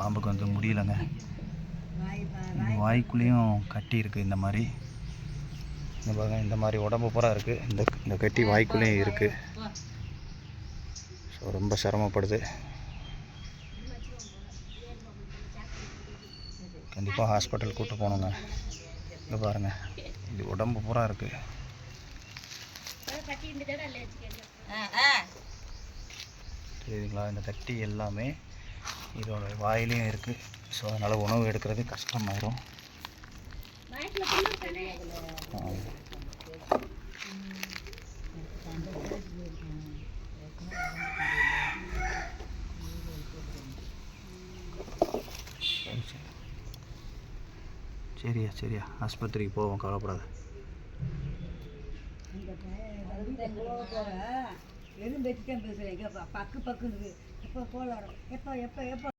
பாம்புக்கு வந்து முடியலைங்க. வாய்க்குள்ளேயும் கட்டி இருக்குது இந்த மாதிரி. இந்த பாருங்க இந்த மாதிரி உடம்பு பூரா இருக்குது இந்த இந்த கட்டி வாய்க்குள்ளேயும் இருக்குது ஸோ ரொம்ப சிரமப்படுது. கண்டிப்பாக ஹாஸ்பிட்டல் கூட்டு போகணுங்க. இங்கே பாருங்கள் இது உடம்பு பூரா இருக்குது தெரியுதுங்களா இந்த கட்டி எல்லாமே? இதோட வாயிலையும் இருக்குது ஸோ அதனால் உணவு எடுக்கிறது கஷ்டமாயிரும். சரி, சரியா சரியா. ஆஸ்பத்திரிக்கு போவோம் கவலைப்படாத. எதுவும் வச்சுக்கேன் பேசுகிறேன் பக்கு பக்குன்னு. எப்போ போகலாம் எப்போ எப்போ எப்போ